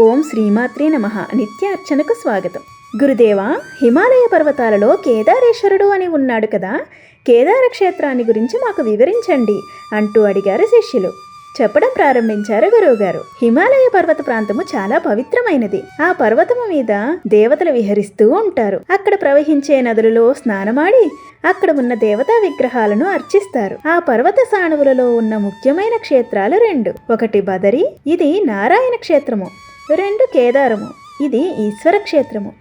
ఓం శ్రీమాత్రే నమ. నిత్యార్చనకు స్వాగతం. గురుదేవా హిమాలయ పర్వతాలలో కేదారేశ్వరుడు అని ఉన్నాడు కదా? కేదార క్షేత్రాన్ని గురించి మాకు వివరించండి అంటూ అడిగారు శిష్యులు. చెప్పడం ప్రారంభించారు గురువుగారు. హిమాలయ పర్వత ప్రాంతము చాలా పవిత్రమైనది. ఆ పర్వతము మీద దేవతలు విహరిస్తూ ఉంటారు. అక్కడ ప్రవహించే నదులలో స్నానమాడి అక్కడ ఉన్న దేవతా విగ్రహాలను అర్చిస్తారు. ఆ పర్వత సాణువులలో ఉన్న ముఖ్యమైన క్షేత్రాలు రెండు. ఒకటి బదరి ఇది నారాయణ క్షేత్రము. రెండు కేదారము. ఇది ఈశ్వర క్షేత్రము.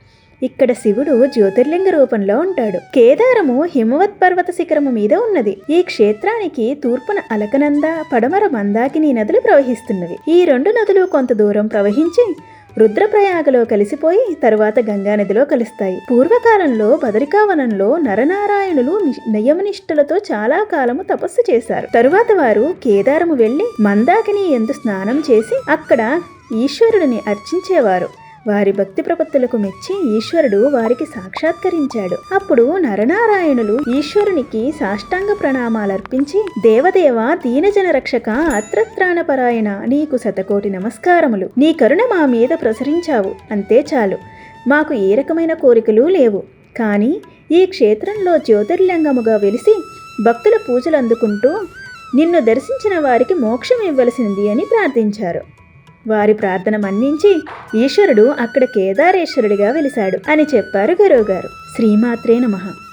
ఇక్కడ శివుడు జ్యోతిర్లింగ రూపంలో ఉంటాడు. కేదారము హిమవత్ పర్వత శిఖరము మీద ఉన్నది. ఈ క్షేత్రానికి తూర్పున అలకనంద పడమర మందాకిని నదులు ప్రవహిస్తున్నవి. ఈ రెండు నదులు కొంత దూరం ప్రవహించి రుద్రప్రయాగలో కలిసిపోయి తరువాత గంగా నదిలో కలుస్తాయి. పూర్వకాలంలో బదరికావనంలో నరనారాయణులు నియమనిష్టలతో చాలా కాలము తపస్సు చేశారు. తరువాత వారు కేదారము వెళ్ళి మందాకిని ఎందు స్నానం చేసి అక్కడ ఈశ్వరుడిని అర్చించేవారు. వారి భక్తి ప్రపత్తులకు మెచ్చి ఈశ్వరుడు వారికి సాక్షాత్కరించాడు. అప్పుడు నరనారాయణులు ఈశ్వరునికి సాష్టాంగ ప్రణామాలర్పించి దేవదేవ దీనజన రక్షక అత్రత్రాణపరాయణ నీకు శతకోటి నమస్కారములు నీ కరుణ మా మీద ప్రసరించావు. అంతే చాలు. మాకు ఏ రకమైన కోరికలు లేవు. కానీ ఈ క్షేత్రంలో జ్యోతిర్లింగముగా వెలిసి భక్తుల పూజలు అందుకుంటూ నిన్ను దర్శించిన వారికి మోక్షం ఇవ్వలసింది అని ప్రార్థించారు. వారి ప్రార్థన మన్నించి ఈశ్వరుడు అక్కడ కేదారేశ్వరుడిగా వెలిశాడు అని చెప్పారు గురువుగారు. శ్రీమాత్రే నమః.